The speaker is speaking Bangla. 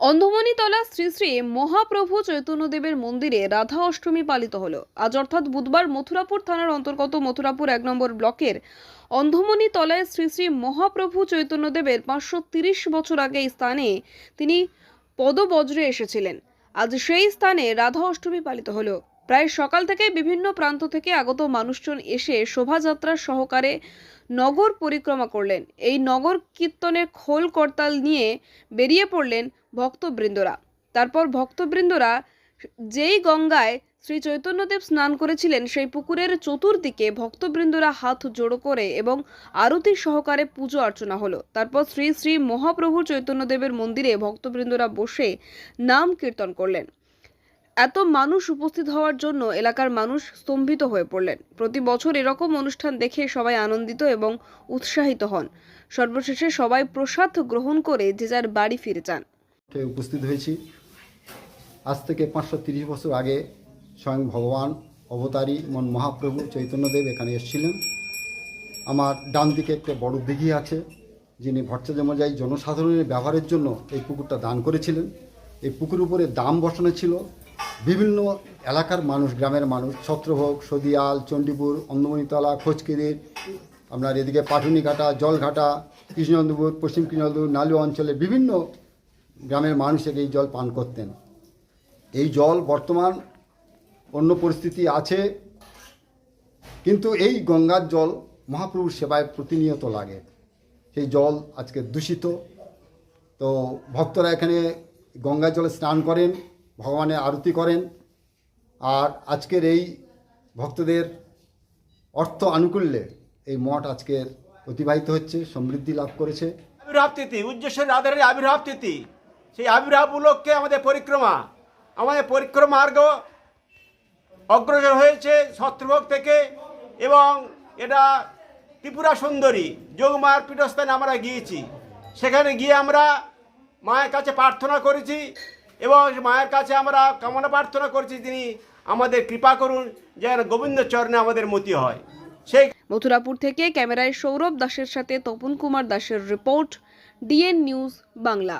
অন্ধমণিতলা শ্রী শ্রী মহাপ্রভু চৈতন্যদেবের মন্দিরে রাধা অষ্টমী পালিত হলো। আজ অর্থাৎ বুধবার মথুরাপুর থানার অন্তর্গত মথুরাপুর এক নম্বর ব্লকের অন্ধমণিতলায় শ্রী শ্রী মহাপ্রভু চৈতন্যদেবের পাঁচশো তিরিশ বছর আগে স্থানে তিনি পদবজ্রে এসেছিলেন। আজ সেই স্থানে রাধা অষ্টমী পালিত হলো। প্রায় সকাল থেকে বিভিন্ন প্রান্ত থেকে আগত মানুষজন এসে শোভাযাত্রা সহকারে নগর পরিক্রমা করলেন। এই নগর কীর্তনের খোল করতাল নিয়ে বেরিয়ে পড়লেন ভক্তবৃন্দরা। তারপর ভক্তবৃন্দরা যেই গঙ্গায় শ্রী চৈতন্যদেব স্নান করেছিলেন, সেই পুকুরের চতুর্দিকে ভক্তবৃন্দরা হাত জোড়ো করে এবং আরতি সহকারে পুজো অর্চনা হলো। তারপর শ্রী শ্রী মহাপ্রভু চৈতন্যদেবের মন্দিরে ভক্তবৃন্দরা বসে নাম কীর্তন করলেন। এত মানুষ উপস্থিত হওয়ার জন্য এলাকার মানুষ স্তম্ভিত হয়ে পড়লেন। প্রতি বছর এরকম অনুষ্ঠান দেখে সবাই আনন্দিত এবং উৎসাহিত হন। সর্বশেষে সবাই প্রসাদ গ্রহণ করে যে যার বাড়ি ফিরে যান। উপস্থিত হয়েছি। আজ থেকে পাঁচশো তিরিশ বছর আগে স্বয়ং ভগবান অবতারী মন মহাপ্রভু চৈতন্যদেব এখানে এসেছিলেন। আমার ডান দিকে একটা বড় দিঘি আছে, যিনি ভট্টাচার্যমজাই জনসাধারণের ব্যবহারের জন্য এই পুকুরটা দান করেছিলেন। এই পুকুর উপরে দাম বসানো ছিল বিভিন্ন এলাকার মানুষ, গ্রামের মানুষ, ছত্রভোগ, সদিয়াল, চণ্ডীপুর, অন্দমণিতলা খোঁজকিরির আপনার এদিকে পাটুনিঘাটা, জলঘাটা কৃষ্ণচন্দ্রপুর পশ্চিম কৃষ্ণচন্দ্রপুর নালু অঞ্চলে বিভিন্ন গ্রামের মানুষের এই জল পান করতেন। এই জল বর্তমান অন্য পরিস্থিতি আছে, কিন্তু এই গঙ্গার জল মহাপ্রভুর সেবায় প্রতিনিয়ত লাগে। সেই জল আজকে দূষিত। তো ভক্তরা এখানে গঙ্গা জলে স্নান করেন। ভগবানের আরতি করেন। আর আজকের এই ভক্তদের অর্থ আনুকূল্যে এই মঠ আজকের অতিবাহিত হচ্ছে, সমৃদ্ধি লাভ করেছে। আবির্ভাব তিথি, উজ্জ্বল রাধারের আবির্ভাব সেই আবির্ভাব উপলক্ষে আমাদের পরিক্রমা আমাদের পরিক্রমা মার্গ অগ্রসর হয়েছে শত্রুভোগ থেকে এবং এটা ত্রিপুরা সুন্দরী যোগমার পীঠস্থানে আমরা গিয়েছি। সেখানে গিয়ে আমরা মায়ের কাছে প্রার্থনা করেছি। এবং মায়ের কাছে আমরা কামনা প্রার্থনা করছি তিনি আমাদের কৃপা করুন, যেন গোবিন্দ চরণে আমাদের মতি হয়। সেই মথুরাপুর থেকে ক্যামেরায় সৌরভ দাসের সাথে তপন কুমার দাসের রিপোর্ট, ডিএন নিউজ বাংলা।